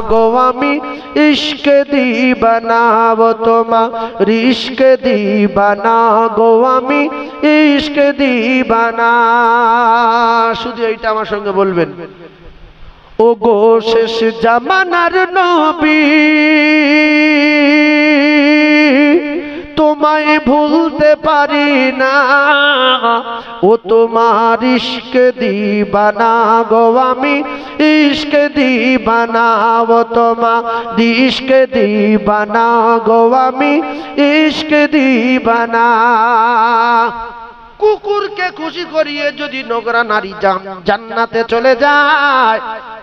গো আমি ইশকে দিবানাব তোমা, রিশকে দিবানা গো আমি ইশকে দিবানা। শুধু এইটা আমার সঙ্গে বলবেন। ও গো শেষ জামানার নবী। তোমায় ভুলতে পারি না। ও তোমার ইস্ক দিবানা গো আমি ইস্ক দিবানা ও তোমা ইস্ক দিবানা গো আমি ইস্ক দিবানা। কুকুরকে খুশি করিয়ে যদি নোংরা নারী জান- জান্নাতে চলে যায়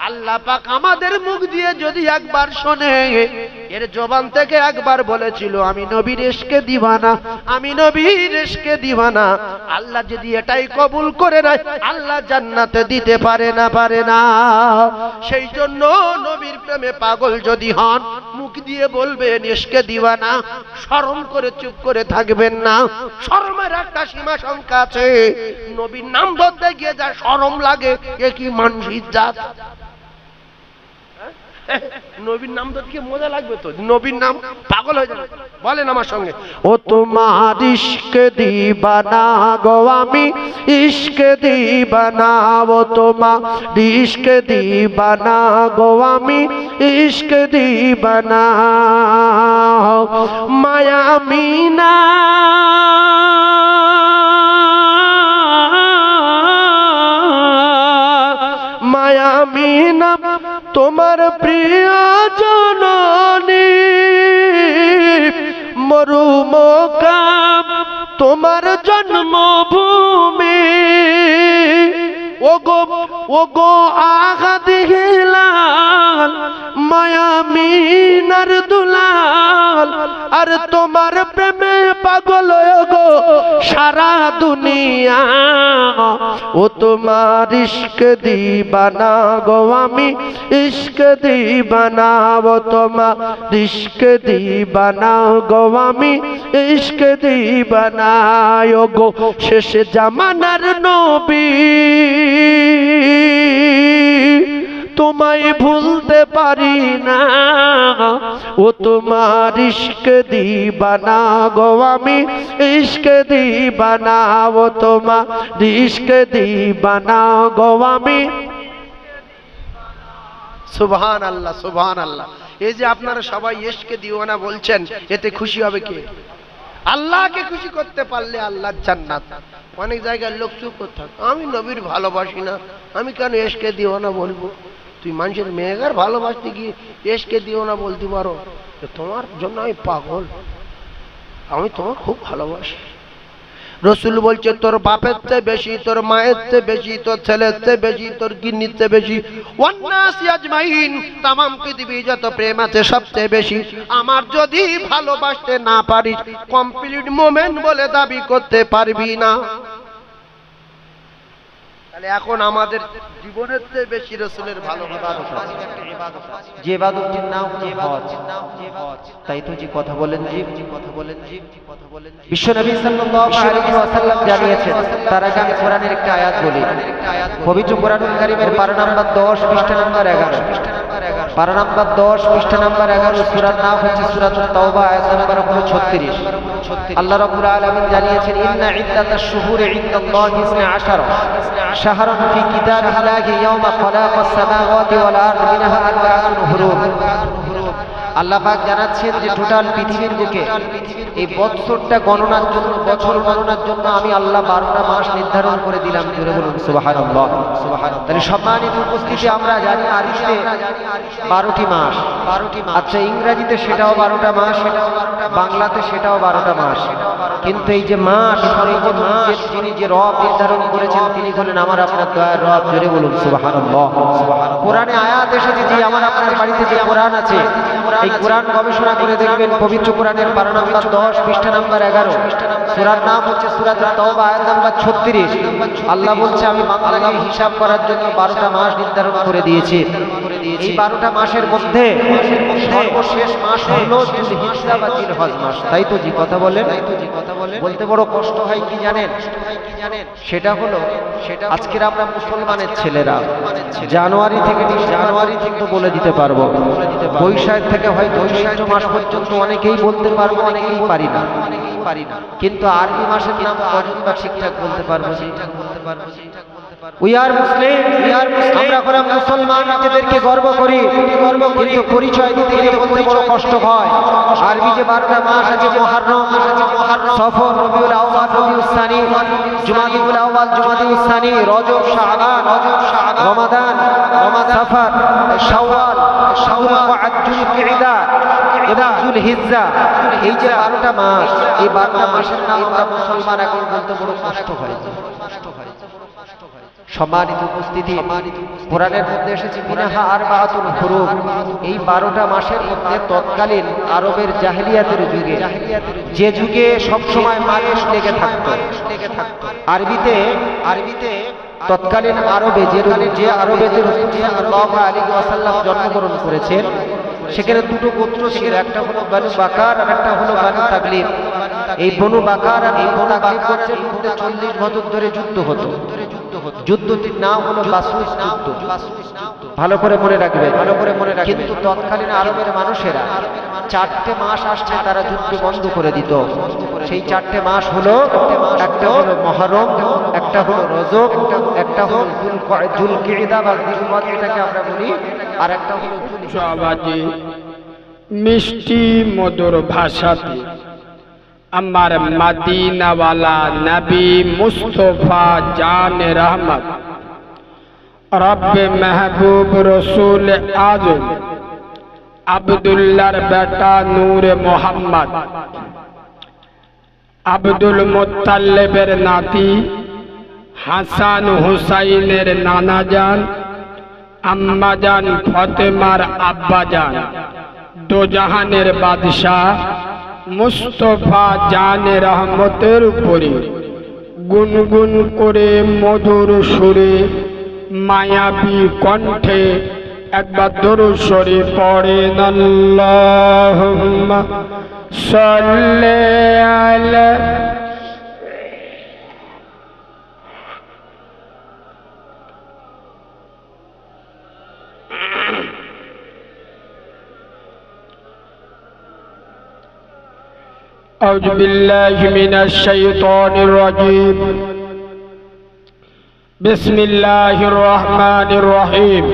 আল্লাহ পাক আমাদের মুখ দিয়ে যদি একবার শোনে, এর জবান থেকে একবার বলেছিল, আমি নবীর এসকে দিবানা, আমি নবীর এসকে দিবানা। আল্লাহ যদি এটাই কবুল করে নেয়, আল্লাহ জান্নাতে দিতে পারে না পারে না। সেই জন্য নবীর প্রেমে পাগল যদি হন, মুখ দিয়ে বলবেন, এসকে দিবানা। শরম করে চুপ করে থাকবেন না। শরমের একটা সীমা সংখ্যা আছে। নবীর নাম ধরতে গিয়ে যা শরম লাগে, এ কি মানসিক জাত? নবীর নাম তো গিয়ে মজা লাগবে তো, নবীর নাম পাগল হয়ে যাবে। বলেন আমার সঙ্গে। ও তোমার ইস্ক দিবানা গো আমি ইস্ক দিবানা, ও তোমার ইস্ক দিবানা গো আমি ইস্ক দিবানা। মায়া মিনা। মায়া মিনা তোমার প্রিয় জননী, মরুমকাম তোমার জন্মভূমি। ওগো ওগো আঘাত হিলাল, মায়া মিনার দুলাল, আর তোমার প্রেমে পাগল গো সারা দুনিয়া ও তোমার ইস্ক দিবানা গো আমি ইস্ক দিবানা ও তোমার ইস্ক দিবানা গো আমি ইস্ক দিবানা ও গো শেষ জামানার নবী। তোমায় ভুলতে পারি না। ও তোমার ইস্ক দিবানা গো আমি ইস্ক দিবানা। ও তোমার ইস্ক দিবানা গো আমি সুবহান আল্লাহ সুবহান আল্লাহ এই যে আপনারা সবাই ইস্কে দিওয়ানা বলছেন, এতে খুশি হবে কে? আল্লাহকে খুশি করতে পারলে আল্লাহর জান্নাত। অনেক জায়গায় লোক চুপ করতে আমি নবীর ভালোবাসি না। আমি কেন এসকে না বলব? তুই মানুষের মেয়েগার ভালোবাসতে গিয়ে এসকে দিও না বলতে পারো। তোমার জন্য আমি পাগল। আমি তোমার খুব ভালোবাসি। রসুল বলছে, তোর বাপের চেয়ে বেশি, তোর মায়ের চেয়ে বেশি, তোর ছেলের চেয়ে বেশি, তোর গিন্নির চেয়ে বেশি। তামাম পৃথিবী যত প্রেম আছে সবচেয়ে বেশি। আমার যদি ভালোবাসতে না পারিস কমপ্লিট মোমেন্ট বলে দাবি করতে পারবি না। তাহলে এখন আমাদের জীবনের চেয়ে বেশি রসুলের ভালোবাসা যে ইবাদতটির নাম হজ। তাই তো যে কথা বলেন জি কথা বলেন জি কথা বলেন কোরআনের একটা আয়াত বলি। পবিত্র কোরআনুল কারীমের পারা নাম্বার 10 পৃষ্ঠা নাম্বার 11 পারা নাম্বার 10 পৃষ্ঠা নাম্বার 11 সূরার নাম হচ্ছে নাম্বার হলো 36 আল্লাহ রাব্বুল আলামিন জানিয়েছেন ইন্না ইদ্দাতাশ শুহুরি ইনদাল্লাহি 12 শাহরান ফি কিতাবিল্লাহি ইয়াওমা খালাকাস সামাওয়াতি ওয়াল আরদ মিনহা আরবাআতুন হুরুম আল্লাহ পাক জানাচ্ছেন যে টোটাল পৃথিবীর বুকে এই বৎসরটা গণনার জন্য বছর গণনার জন্য আমি আল্লাহ বারোটা মাস নির্ধারণ করে দিলাম জোরে বলুন তাহলে সম্মানিত উপস্থিতি আমরা জানি আরিসে বারোটি মাস। বারোটি মাস। আচ্ছা ইংরাজিতে সেটাও বারোটা মাস সেটাও বারোটা বাংলাতে সেটাও বারোটা মাস। কিন্তু এই যে মাস মাস যিনি যে রব নির্ধারণ করেছেন, তিনি হলেন আমার আপনার দয়ার রব জোরে বলুন, সুবহানাল্লাহ। কোরআনে আয়াত এসেছে যে, আমার আপনার বাড়িতে যে কোরআন আছে, এই কোরআন গবেষণা করে দেখবেন, পবিত্র কোরআনের পারা নাম্বার দশ পৃষ্ঠা নাম্বার এগারো। সুরার নাম হচ্ছে সুরাত তওবা, আয়াত নাম্বার ছত্রিশ। আল্লাহ বলছে, আমি বাংলাকে হিসাব করার জন্য বারোটা মাস নির্ধারণ করে দিয়েছি। এই বারোটা মাসের মধ্যে সর্বশেষ মাস হলো জিলহিজ্জা বা জিলহজ মাস। তাই তো জি কথা বলেন? বলতে বড় কষ্ট হয় কি জানেন? সেটা হলো সেটা আজকের আমরা মুসলমানের ছেলেরা। জানুয়ারি থেকে জানুয়ারি থেকে বলে দিতে পারব। বৈশাখ থেকে বৈশাখ মাস পর্যন্ত অনেকেই বলতে পারব অনেকেই পারি না। পারি না। কিন্তু আরবি মাসের নাম কজন বা ঠিকঠাক বলতে পারব ঠিকঠাক বলতে পারব we are Muslim we are মুসলিম আমরা হলাম মুসলমান নিজেদেরকে গর্ব করি কিন্তু পরিচয় দিতে গেলে বলতে বড় কষ্ট হয়। আরবি যে বারোটা মাস আছে মুহররম সফর রবিউল আউয়াল, রবিউল সানি জুমাদিউল আউয়াল জুমাদিউল সানি, রজব, শাবান রজব রমাদান, সফর, শাওয়াল শাওয়াল কিদা হিজ্জা। এই যে বারোটা মাস, এই বারোটা মাসের নাম আমরা মুসলমান এখন বলতে বড় কষ্ট হয়। সম্মানিত উপস্থিতি। কোরআনের মধ্যে এসেছে, মিনাহা আর বাহাতুল হুরুফ এই বারোটা মাসের মধ্যে তৎকালীন আরবের জাহেলিয়াতের যুগে, যে যুগে সবসময় মানুষ লেগে থাকতো। আরবিতে আরবিতে তৎকালীন আরবে যে যে আরবে যে রাসূলুল্লাহ আলী ওয়াসাল্লাম জন্মগ্রহণ করেছেন, সেখানে দুটো গোত্র ছিল, একটা হলো বানু বাকার আর একটা হলো বানু তাগলিব এই বনু বাকার আর এই বনু গোত্রের মধ্যে চল্লিশ বছর ধরে যুদ্ধ হতো। যুদ্ধটির নাম হলো বাসুস যুদ্ধ। ভালো করে মনে রাখবে। ভালো করে মনে রাখবে। কিন্তু তৎকালীন আরবের মানুষেরা চারটে মাস আসছে তারা যুদ্ধ বন্ধ করে দিত। সেই চারটে মাস হলো একটা হলো মহরম একটা হলো রজব একটা হলো জুল কিদা বা যেটাকে আমরা বলি আর একটা হলো মিষ্টি মধুর ভাষাতে আমার মদিনাওয়ালা নবী মুস্তফা জান রহমত। রব্বে মেহবুব রসুল আজম আবদুল্লার বেটা নূর মোহাম্মদ। আব্দুল মোত্তাল্লেবের নাতি হাসান হুসাইনের নানাজান আম্মাজান ফতেমার আব্বাজান, দোজাহানের বাদশাহ মুস্তফা জানে রহমতের উপরে। গুনগুন করে মধুর সুরে মায়াবী কণ্ঠে একবার দরু সরে পড়েন সাল্লি আলা أعوذ بالله من الشيطان الرجيم. بسم الله الرحمن الرحيم.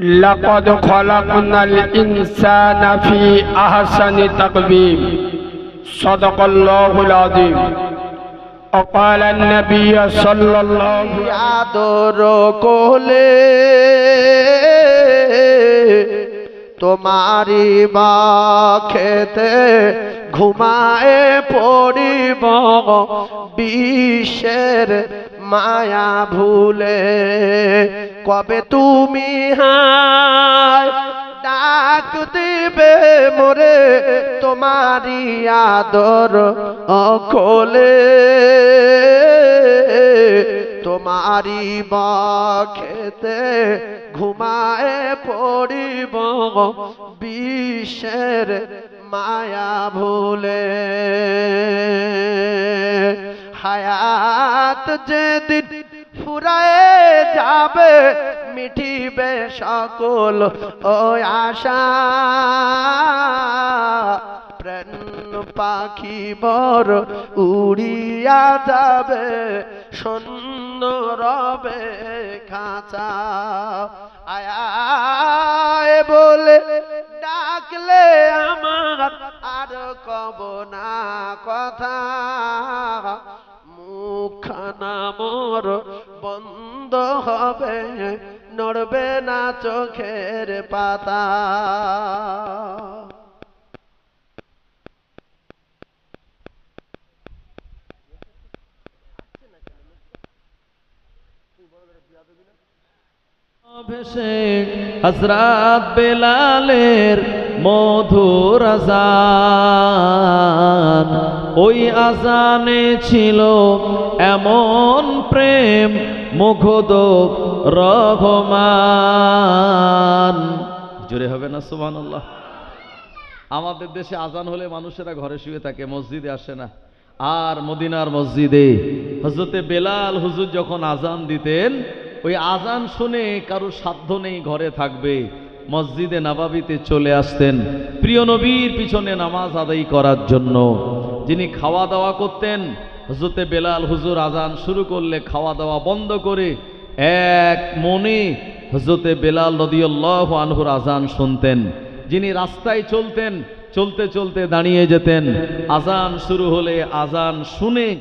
لقد خلقنا الإنسان في أحسن تقويم صدق الله العظيم. وقال النبي صلى الله عليه وسلم. তোমারি বা খেতে ঘুমায়ে পড়িব বিশ্বের মায়া ভুলে। কবে তুমি হায় ডাক দিবে মোরে তোমারি আদর খোলে তোমারি বখেতে ঘুমায় পড়িব বিশ্বের মায়া ভুলে। হায়াত যেদিন ফুরায়ে যাবে মিঠিবে সকল ও আশা। প্রাণ পাখি বর উড়িয়া যাবে শূন্য রবে খাঁচা। আয় বলে ডাকলে আমার আর কব না কথা। মুখানা মোর বন্ধ হবে, নড়বে না চোখের পাতা। হজরত বেলালের মধুর আজান। ওই আজানে ছিল এমন প্রেম মুখদ রহমান। জোরে হবে না আল্লাহ আমাদের দেশে আজান হলে মানুষেরা ঘরে শুয়ে থাকে, মসজিদে আসে না। আর মদিনার মসজিদে। হজরতে বেলাল হুজুর যখন আজান দিতেন, ওই আজান শুনে কারও সাধ্য নেই ঘরে থাকবে। মসজিদে নাবাবিতে চলে আসতেন। প্রিয় নবীর পিছনে নামাজ আদায় করার জন্য। যিনি খাওয়া দাওয়া করতেন হজরতে বেলাল হুজুর আজান শুরু করলে খাওয়া দাওয়া বন্ধ করে এক মনে হজরতে বেলাল রদিউল্লাহ আনহুর আজান শুনতেন। যিনি রাস্তায় চলতেন চলতে চলতে দাঁড়িয়ে যেতেন। আজান শুরু হলে আজান শুনে